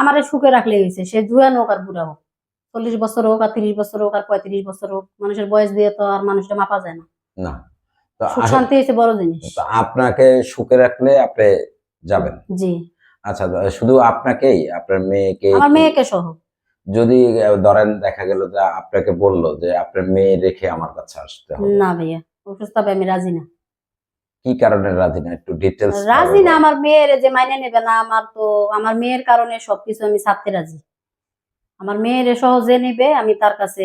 আমারে সুখে রাখলে হয়েছে সে জুয়ান হোক আর বুড়া হোক। চল্লিশ বছর হোক আর তিরিশ বছর হোক আর পঁয়ত্রিশ বছর হোক মানুষের বয়স দিয়ে তো আর মানুষটা মাপা যায় না। না। সুখ শান্তি হচ্ছে বড় জিনিস। আপনাকে সুখে রাখলে আপনি যাবেন? জি। আচ্ছা শুধু আপনাকেই আপনার মেয়েকে আমার মেয়েকে সহ। যদি ধরেন দেখা গেল যে আপনাকে বলল যে আপনার মেয়ে রেখে আমার কাছে আসতে হবে। না ভাইয়া প্রস্তাবে আমি রাজি না। কি কারণে রাজি না? একটু ডিটেলস রাজি না আমার মেয়ের যে মাইনে নেবে না আমার তো আমার মেয়ের কারণে সবকিছু আমি ছাড়তে রাজি। আমার মেয়ের সহজে নেবে আমি তার কাছে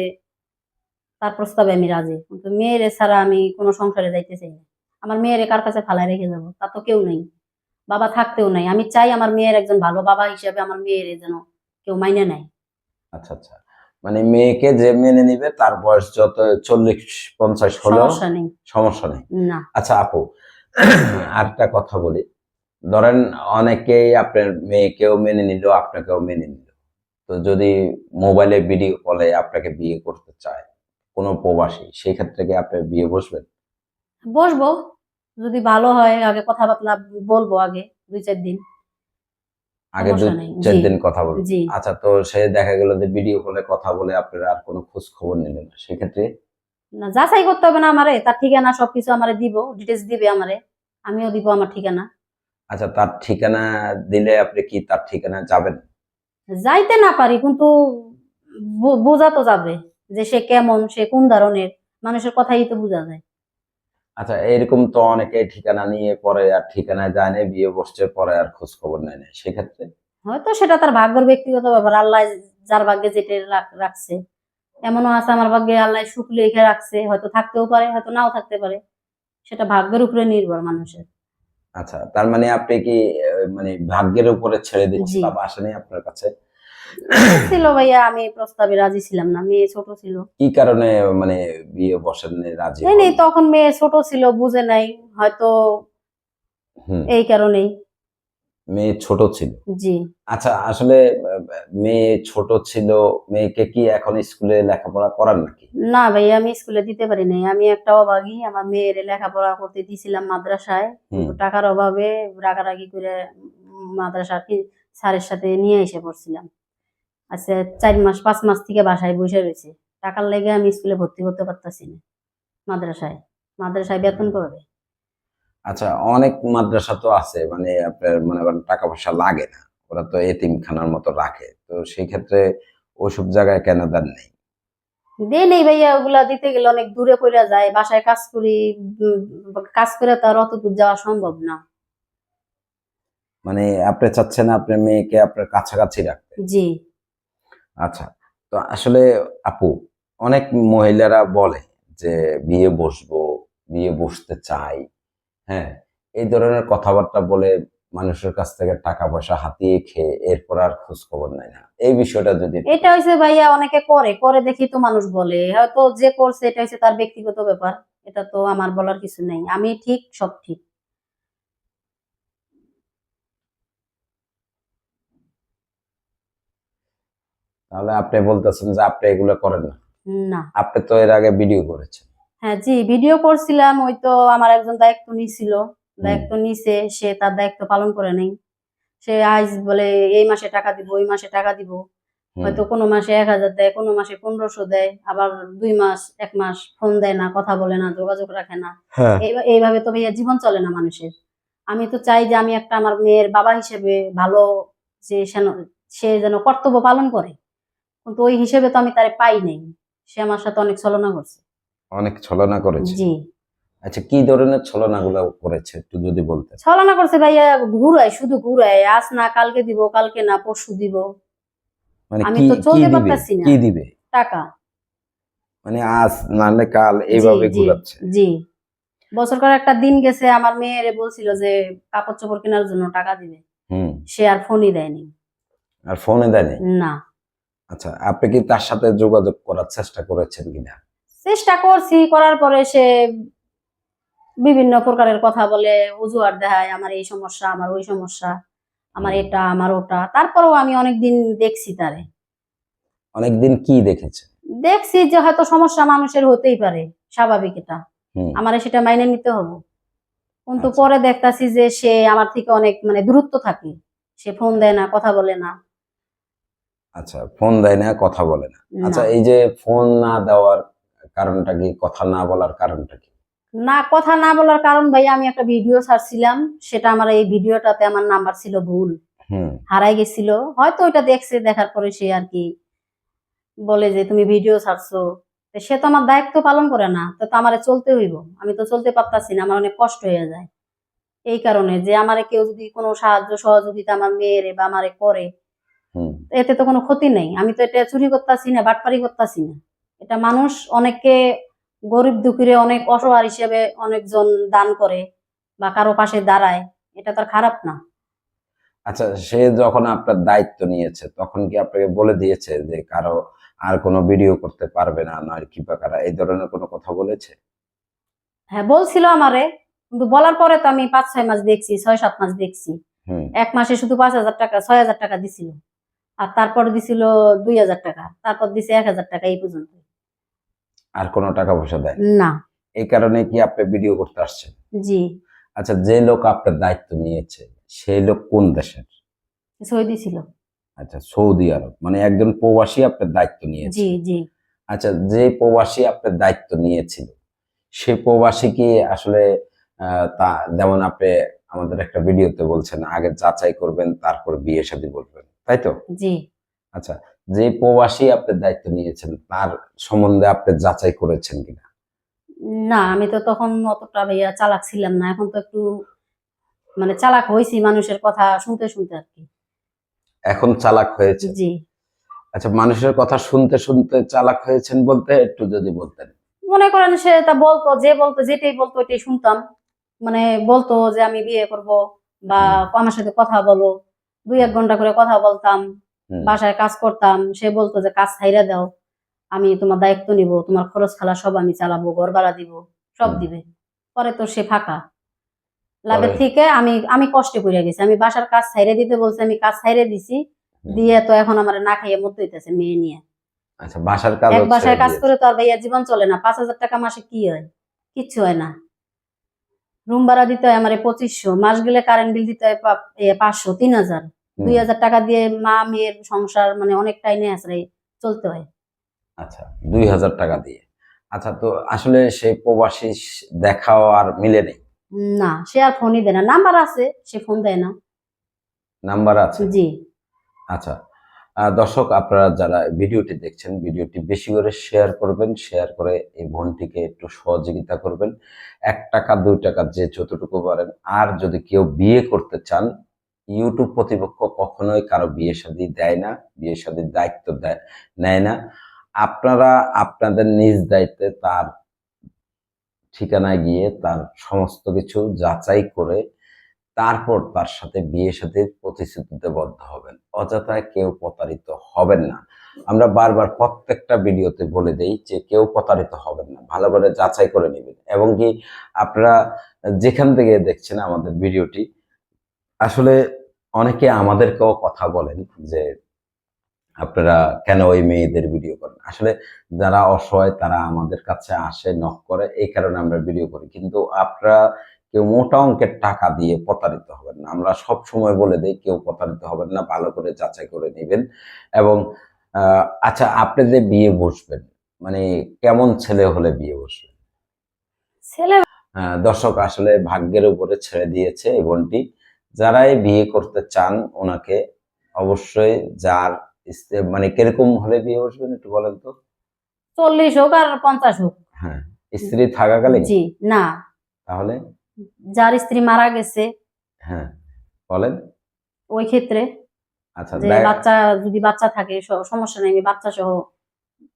তার প্রস্তাবে আমি রাজি। কিন্তু মেয়ের ছাড়া আমি কোনো সংসারে যাইতে চাই না। আমার মেয়ের কার কাছে ফালাই রেখে যাব? তা তো কেউ নেই। বাবা থাকতেও নাই। আমি চাই আমার মেয়ের একজন ভালো বাবা হিসেবে আমার মেয়ের যেন কেউ মাইনে নেয়। আচ্ছা আচ্ছা। মানে মেয়েকে যে মেনে নিবে তার বয়স যত চল্লিশ পঞ্চাশ হলেও সমস্যা নেই। সমস্যা নেই। না। আচ্ছা আপু আরেকটা কথা বলি। ধরেন অনেকেই আপনার মেয়েকেও মেনে নিল আপনাকেও মেনে নিল। তো যদি মোবাইলে ভিডিও কলে আপনাকে বিয়ে করতে চায় কোনো প্রবাসী সেই ক্ষেত্রে কি আপনি বিয়ে বসবেন? বসবো। যদি ভালো হয় আগে কথাবার্তা বলব আগে দুই চার দিন। আগে দু সমস্যা চার দিন কথা বলবেন জি। আচ্ছা তো সে দেখা গেল যে ভিডিও কলে কথা বলে আপনারা আর কোনো খোঁজ খবর নিলেন না। সেক্ষেত্রে যাচাই করতে হবে না আমারে তার ঠিকানা সবকিছু আমারে দিব ডিটেলস দিবে আমারে আমিও দিব আমার ঠিকানা। আচ্ছা তার ঠিকানা দিলে আপনি কি তার ঠিকানা যাবেন? যাইতে না পারি কিন্তু বোঝা তো যাবে যে সে কেমন সে কোন ধরনের মানুষের কথাই তো বোঝা যায়। আচ্ছা এরকম তো অনেকে ঠিকানা নিয়ে পরে আর ঠিকানা যায় না বিয়ে বসছে পরে আর খোঁজ খবর নেয় না সেক্ষেত্রে? হয়তো সেটা তার ভাগ্যের ব্যক্তিগত ব্যাপার আল্লাহ যার ভাগ্যে যেটা রাখছে। এমনও আছে আমার ভাগ্যে আল্লাহ সুখ লিখে রাখছে হয়তো থাকতেও পারে হয়তো নাও থাকতে পারে। সেটা ভাগ্যের উপরে নির্ভর মানুষের। আচ্ছা তার মানে আপনি কি মানে ভাগ্যের উপরে ছেড়ে দিচ্ছেন জি। বা আসেনি আপনার কাছে? ছিল ভাইয়া আমি প্রস্তাবে রাজি ছিলাম না মেয়ে ছোট ছিল। কি কারণে মানে বিয়ে বসেন রাজি নেই তখন মেয়ে ছোট ছিল বুঝে নাই হয়তো এই কারণেই। মেয়ে ছোট ছিল। জি। আচ্ছা আসলে মেয়ে ছোট ছিল মেয়েকে কি এখন স্কুলে লেখাপড়া করার নাকি? না ভাই আমি স্কুলে দিতে পারি নাই। আমি একটা অভাগী আমার মেয়ের লেখাপড়া করতে দিয়েছিলাম মাদ্রাসায়। টাকার অভাবে রাগারাগি করে উম মাদ্রাসার কি স্যারের সাথে নিয়ে এসে পড়ছিলাম। আচ্ছা চার মাস পাঁচ মাস থেকে বাসায় বসে রয়েছে। টাকার লেগে আমি স্কুলে ভর্তি করতে পারতাছি না মাদ্রাসায়। মাদ্রাসায় বেতন পাবে? আচ্ছা অনেক মাদ্রাসা তো আছে মানে আপনার মনে করেন টাকা পয়সা লাগে না। ওরা তো এতিমখানার মতো রাখে। তো সেই ক্ষেত্রে ওইসব জায়গায় কেন দেন নেই? দে নেই ভাইয়া ওগুলা দিতে গেলে অনেক দূরে পড়ে যায়। বাসায় কাজ করি কাজ করে তো আর অত দূর যাওয়া সম্ভব না। মানে আপনি চাচ্ছেন আপনার মেয়েকে আপনার কাছাকাছি রাখতে? জি। আচ্ছা তো আসলে আপু অনেক মহিলারা বলে যে বিয়ে বসবো বিয়ে বসতে চাই। হ্যাঁ এই ধরনের কথাবার্তা বলে মানুষের কাছ থেকে টাকা পয়সা হাতিয়ে খেয়ে এরপর আর খোঁজ খবর নেয় না। এই বিষয়টা যদি এটা হচ্ছে ভাইয়া অনেকে করে করে দেখি তো মানুষ বলে। হয়তো যে করছে এটা হচ্ছে তার ব্যক্তিগত ব্যাপার এটা তো আমার বলার কিছু নেই। আমি ঠিক সব ঠিক। তাহলে আপনি বলতেছেন যে আপনি এগুলো করেন না? না। আপনি তো এর আগে ভিডিও করেছেন। হ্যাঁ জি ভিডিও করছিলাম ওই তো আমার একজন দায়িত্ব নিছিল। দায়িত্ব নিছে সে তার দায়িত্ব পালন করে নেই। সে আজ বলে এই মাসে টাকা দিব ওই মাসে টাকা দিব। হয়তো কোনো মাসে এক হাজার দেয় কোনো মাসে পনেরোশো দেয় আবার দুই মাস এক মাস ফোন দেয় না কথা বলে না যোগাযোগ রাখে না। হ্যাঁ। এই- এইভাবে তো ভাইয়া জীবন চলে না মানুষের। আমি তো চাই যে আমি একটা আমার মেয়ের বাবা হিসেবে ভালো যে সে যেন কর্তব্য পালন করে। কিন্তু ওই হিসেবে তো আমি তারে পাই নাই। সে আমার সাথে অনেক ছলনা করছে। অনেক ছলনা করেছে। জি। আচ্ছা কি ধরনের ছলনাগুলো করেছে একটু যদি বলতেন? ছলনা করছে ভাইয়া ঘুরায় শুধু ঘুরায়। আজ না কালকে দিব কালকে না পরশু দিব। মানে আমি তো চলতে পারতাছি না। কি দিবে? টাকা। মানে আজ নাহলে কাল এইভাবে ঘুরাচ্ছে। জি। বছর করে একটা দিন গেছে আমার মেয়েরে বলছিল যে কাপড় চোপড় কেনার জন্য টাকা দিবে। হুম। সে আর ফোনই দেয়নি। আর ফোনে দেয়নি? না। আচ্ছা আপনি কি তার সাথে যোগাযোগ করার চেষ্টা করেছেন কিনা? চেষ্টা করছি করার পরে সে বিভিন্ন প্রকারের কথা বলে অজুহাত দেখায় আমার এই সমস্যা আমার ওই সমস্যা আমার এটা আমার ওটা। তারপরেও আমি অনেকদিন দেখছি তারে। অনেকদিন কি দেখেছে? দেখছি যে হয়তো সমস্যা মানুষের হতেই পারে স্বাভাবিক এটা। আমার সেটা মাইনে নিতে হবে। কিন্তু আচ্ছা। পরে দেখতাছি যে সে আমার থেকে অনেক মানে দূরত্ব থাকে। সে ফোন দেয় না কথা বলে না। আচ্ছা ফোন দেয় না কথা বলে না। না। আচ্ছা এই যে ফোন না দেওয়ার কারণটা কি? কথা না বলার কারণটা কি? না কথা না বলার কারণ ভাই আমি একটা ভিডিও ছাড়ছিলাম। সেটা আমার এই ভিডিওটাতে আমার নাম্বার ছিল ভুল। হারাই গেছিল। হয়তো ওইটা দেখছে দেখার পরে সে আর কি বলে যে তুমি ভিডিও ছাড়ছো। সে তো আমার দায়িত্ব পালন করে না। তো তো আমারে চলতে হইব। আমি তো চলতে পারতাছি না আমার অনেক কষ্ট হয়ে যায়। এই কারণে যে আমার কেউ যদি কোনো সাহায্য সহযোগিতা আমার মেয়েরে বা আমারে করে এতে তো কোনো ক্ষতি নেই। আমি তো এটা চুরি করতেছি না বাটপারি করতেছি না। এটা মানুষ অনেককে গরিব দুঃখীরে অনেক অসহায় হিসেবে অনেকজন দান করে বা কারও পাশে দাঁড়ায় এটা তো খারাপ না। আচ্ছা সে যখন আপনার দায়িত্ব নিয়েছে তখন কি আপনাকে বলে দিয়েছে যে কারও আর কোনো ভিডিও করতে পারবে না নয় কি বা কারা এই ধরনের কোনো কথা বলেছে? হ্যাঁ বলছিল আমারে কিন্তু বলার পরে তো আমি পাঁচ ছয় মাস দেখছি ছয় সাত মাস দেখছি। এক মাসে শুধু পাঁচ হাজার টাকা ছয় হাজার টাকা দিছিল। আর তারপর দিছিল দুই হাজার টাকা তারপর দিছে এক হাজার টাকা এই পর্যন্ত আর কোনো টাকা পয়সা দেয় না। এই কারণে কি আপনি ভিডিও করতে আসছেন? জি। আচ্ছা যে লোক আপনার দায়িত্ব নিয়েছে সেই লোক কোন দেশের? সই দিছিল আচ্ছা সৌদি আরব। মানে একজন প্রবাসী আপনার দায়িত্ব নিয়েছে। জি জি। আচ্ছা যে প্রবাসী আপনার দায়িত্ব নিয়েছিল সে প্রবাসী কি আসলে তা যেমন আপনি আমাদের একটা ভিডিওতে বলছেন আগে যাচাই করবেন তারপর বিয়ে শাদী বলবেন তাই তো? জি। আচ্ছা যে প্রবাসী আপনার দায়িত্ব নিয়েছেন তার সম্বন্ধে আপনি যাচাই করেছেন কিনা? না আমি তো তখন অতটা ভাইয়া চালাক ছিলাম না এখন তো একটু মানে চালাক হয়েছি মানুষের কথা শুনতে শুনতে আর কি। এখন চালাক হয়েছে জি। আচ্ছা মানুষের কথা শুনতে শুনতে চালাক হয়েছেন বলতে একটু যদি বলতেন। মনে করেন সে তা বলতো যে বলতো যেটাই বলতো ওইটাই শুনতাম। মানে বলতো যে আমি বিয়ে করব বা আমার সাথে কথা বলো দুই এক ঘণ্টা করে কথা বলতাম। বাসায় কাজ করতাম সে বলতো যে কাজ ছাইরা দাও আমি তোমার দায়িত্ব নিব তোমার খরচ খালা সব আমি চালাবো ঘর ভাড়া দিব সব দিবে। পরে তো সে ফাঁকা। লাভের থেকে আমি আমি কষ্টে পড়ে গেছি। আমি বাসার কাজ ছাইরে দিতে বলছি আমি কাজ ছাইরে দিছি দিয়ে তো এখন আমার না খাইয়ে মধ্যে হইতেছে মেয়ে নিয়ে। আচ্ছা বাসার কাজ এক বাসায় কাজ করে তো আর ভাইয়া জীবন চলে না পাঁচ হাজার টাকা মাসে কি হয়? কিচ্ছু হয় না। রুম ভাড়া দিতে হয় আমার পঁচিশশো মাস গেলে কারেন্ট বিল দিতে হয় পাঁচশো তিন হাজার। দুই হাজার টাকা দিয়ে মা মেয়ের সংসার মানে অনেকটাই নিয়ে আসলে চলতে হয়। আচ্ছা দুই হাজার টাকা দিয়ে। আচ্ছা তো আসলে সেই প্রবাসী দেখাও আর মিলে নেই? না সে আর ফোনই দেয় না। নাম্বার আছে সে ফোন দেয় না। নাম্বার আছে? জি। আচ্ছা দর্শক আপনারা যারা ভিডিওটি দেখছেন ভিডিওটি বেশি করে শেয়ার করবেন শেয়ার করে এই বোনটিকে একটু সহযোগিতা করবেন। এক টাকা দুই টাকা যে যতটুকু পারেন। আর যদি কেউ বিয়ে করতে চান ইউটিউব প্রতিপক্ষ কখনোই কারও বিয়ে শাদী দেয় না, বিয়ে শাদীর দায়িত্ব দেয়, নেয় না। আপনারা আপনাদের নিজ দায়িত্বে তার ঠিকানায় গিয়ে তার সমস্ত কিছু যাচাই করে তারপর তার সাথে বিয়ে সাথে প্রতিশ্রুতিতে বদ্ধ হবেন। অযথায় কেউ প্রতারিত হবেন না। আমরা বারবার প্রত্যেকটা ভিডিওতে বলে দেই যে কেউ প্রতারিত হবেন না, ভালো করে যাচাই করে নেবেন। এবং কি আপনারা যেখান থেকে দেখছেন আমাদের ভিডিওটি আসলে অনেকে আমাদেরকেও কথা বলেন যে আপনারা কেন ওই মেয়েদের ভিডিও করেন? আসলে যারা অসহায় তারা আমাদের কাছে আসে নখ করে এই কারণে আমরা ভিডিও করি। কিন্তু আপনারা কেউ মোটা অঙ্কের টাকা দিয়ে প্রতারিত হবেন না। আমরা সব সময় বলে দিই কেউ প্রতারিত হবেন না ভালো করে যাচাই করে নেবেন। এবং আহ, আচ্ছা আপনি যে বিয়ে বসবেন মানে কেমন ছেলে হলে বিয়ে বসবেন? ছেলে দর্শক আসলে ভাগ্যের উপরে ছেড়ে দিয়েছে এই বোনটি। যারাই বিয়ে করতে চান ওনাকে অবশ্যই যার মানে কীরকম হলে বিয়ে বসবেন একটু বলেন তো? চল্লিশ হোক আর পঞ্চাশ হোক। হ্যাঁ স্ত্রী থাকাকালীন? জি না। তাহলে? যার স্ত্রী মারা গেছে। হ্যাঁ বলেন। ওই ক্ষেত্রে আচ্ছা যে বাচ্চা যদি বাচ্চা থাকে সমস্যা নেই বাচ্চা সহ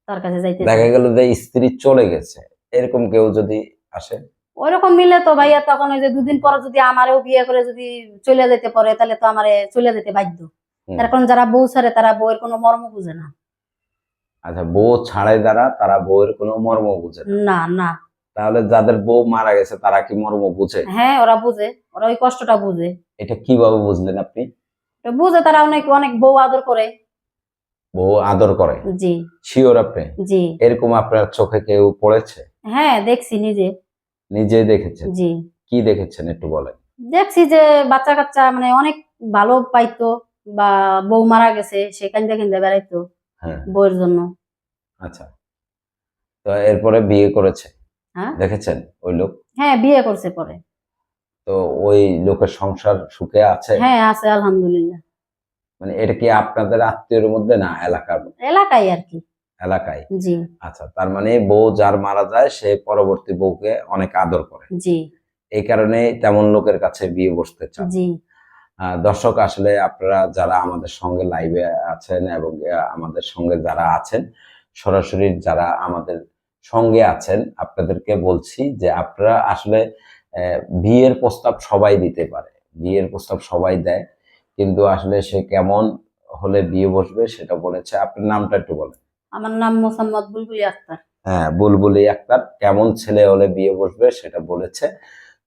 তার কাছে যাইতে দেখা গেল যে স্ত্রী চলে গেছে এরকম কেউ যদি আসে? ওইরকম মিলে তো ভাইয়া তখন ওই যে দুদিন পর যদি আমারও বিয়ে করে যদি চলে যেতে পারে তাহলে তো আমারে চলে যেতে বাধ্য। তার কারণ যারা বউ ছাড়ে তারা বউয়ের কোনো মর্ম বুঝে না। আচ্ছা বউ ছাড়াই দ্বারা তারা বউয়ের কোনো মর্ম বুঝে না। না না। তাহলে যাদের বউ মারা গেছে তারা কি মর্ম বুঝে? হ্যাঁ ওরা বুঝে। ওরা ওই কষ্টটা বুঝে। এটা কীভাবে বুঝলেন আপনি? বুঝে তারা অনেক অনেক বউ আদর করে। বউ আদর করে? জি। শিওর আপনি? জি। এরকম আপনার চোখে কেউ পড়েছে? হ্যাঁ দেখছি নিজে। নিজেই দেখেছেন? জি। কি দেখেছেন একটু বলেন? দেখছি যে বাচ্চা কাচ্চা মানে অনেক ভালো পাইতো বা বউ মারা গেছে সে কান্দে কান্দে বেড়াইতো হ্যাঁ। বউয়ের জন্য। আচ্ছা। তো এরপরে বিয়ে করেছে? হ্যাঁ। দেখেছেন ওই লোক? হ্যাঁ বিয়ে করছে পরে। তো ওই লোকের সংসার সুখে আছে? হ্যাঁ আছে আলহামদুলিল্লাহ। মানে এটা কি আপনাদের আত্মীয়ের মধ্যে না এলাকার মধ্যে? এলাকায় আর কি। এলাকায়। জি। আচ্ছা তার মানে বউ যার মারা যায় সে পরবর্তী বউকে অনেক আদর করে। জি। এই কারণে তেমন লোকের কাছে বিয়ে বসতে চান। জি। দর্শক আসলে আপনারা যারা আমাদের সঙ্গে লাইভে আছেন এবং আমাদের সঙ্গে যারা আছেন সরাসরি যারা আমাদের সঙ্গে আছেন আপনাদেরকে বলছি যে আপনারা আসলে আহ, বিয়ের প্রস্তাব সবাই দিতে পারে। বিয়ের প্রস্তাব সবাই দেয়। কিন্তু আসলে সে কেমন হলে বিয়ে বসবে সেটা বলেছে। আপনার নামটা একটু বলেন। আমার নাম মোসাম্মদ বুলবুলি আক্তার। হ্যাঁ বুলবুলি আক্তার কেমন ছেলে হলে বিয়ে বসবে সেটা বলেছে।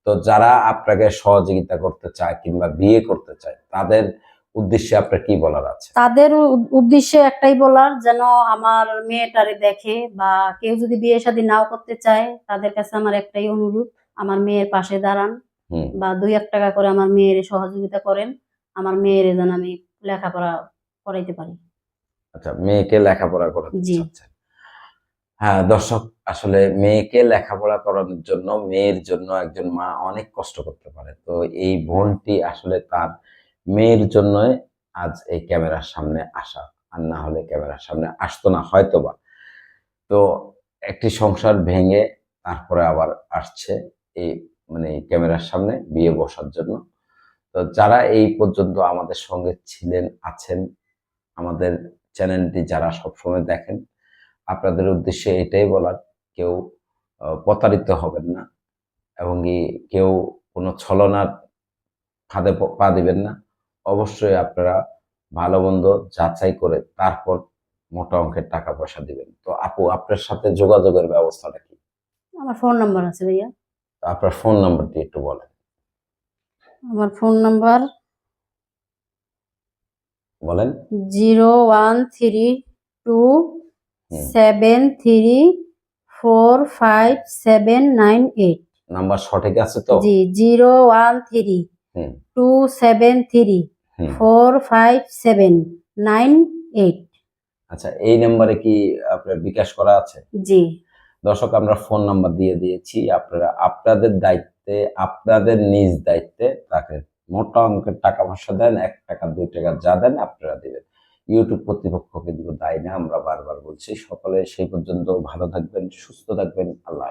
তো যারা আপনাকে সহযোগিতা করতে চায় কিংবা বিয়ে করতে চায় তাদের উদ্দেশ্যে আপনার কি বলার আছে? তাদের উদ্দেশ্যে একটাই বলার যেন আমার মেয়েটারে দেখে বা কেউ যদি বিয়ে শাদী নাও করতে চায় তাদের কাছে আমার একটাই অনুরোধ আমার মেয়ের পাশে দাঁড়ান বা দুই এক টাকা করে আমার মেয়ের সহযোগিতা করেন আমার মেয়ের যেন আমি লেখাপড়া করাইতে পারি। আচ্ছা মেয়েকে লেখাপড়া করাতে। চাচ্ছেন। হ্যাঁ দর্শক আসলে মেয়েকে লেখাপড়া করানোর জন্য মেয়ের জন্য একজন মা অনেক কষ্ট করতে পারে। তো এই বোনটি আসলে তার মেয়ের জন্য আজ এই ক্যামেরার সামনে আসা। আর না হলে ক্যামেরার সামনে আসতো না হয়তোবা। তো একটি সংসার ভেঙে তারপরে আবার আসছে এই মানে ক্যামেরার সামনে বিয়ে বসার জন্য। তো যারা এই পর্যন্ত আমাদের সঙ্গে ছিলেন আছেন আমাদের চ্যানেলটি যারা সবসময় দেখেন আপনাদের উদ্দেশ্যে এটাই বলার কেউ প্রতারিত হবেন না এবং কেউ কোনো ছলনার ফাঁদে পা দিবেন না। অবশ্যই আপনারা ভালো মন্দ যাচাই করে তারপর মোটা অঙ্কের টাকা পয়সা দিবেন। তো আপু আপনার সাথে যোগাযোগের ব্যবস্থাটা কি? আমার ফোন নাম্বার আছে ভাইয়া। আপনার ফোন নাম্বারটি একটু বলেন। আমার ফোন নাম্বার বলেন। Zero one three two seven three four five seven nine eight. Number সঠিক আছে তো? জি zero one three two seven three four five seven nine eight. আচ্ছা এই নাম্বারে কি আপনার বিকাশ করা আছে? জি। দর্শক আমরা ফোন নাম্বার দিয়ে দিয়েছি। আপনারা আপনাদের দায়িত্বে আপনাদের নিজ দায়িত্বে তাকে মোটা অঙ্কের টাকা পয়সা দেন, এক টাকা, দুই টাকা যা দেন আপনারা দেবেন। ইউটিউব কর্তৃপক্ষকে কিন্তু দায় না, আমরা বারবার বলছি। সকলে সেই পর্যন্ত ভালো থাকবেন, সুস্থ থাকবেন। আল্লাহ